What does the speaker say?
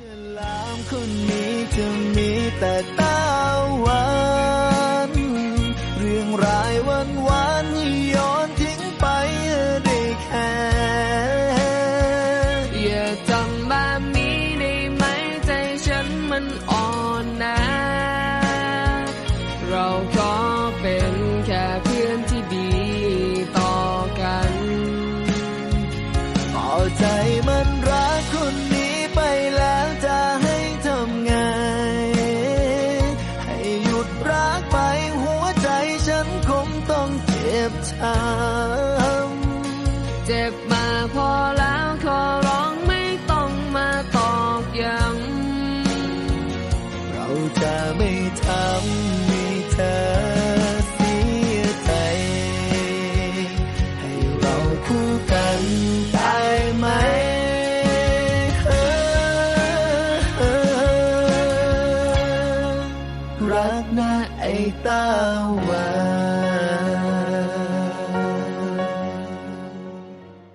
ฉลามคนนี้จะมีแต่ตาหวานเรื่องรายวันวานๆให้โยนทิ้งไปได้แค่อย่าทำแบบนี้ได้ไหมใจฉันมันอ่อนนะเราขอเป็นแค่เพื่อนที่ดีต่อกันพอใจมัน ฉันคงต้องเจ็บช้ำเจ็บมาพอแล้วขอร้องไม่ต้องมาตอกย้ำเราจะไม่ทำ รักนะไอ้ตาหวาน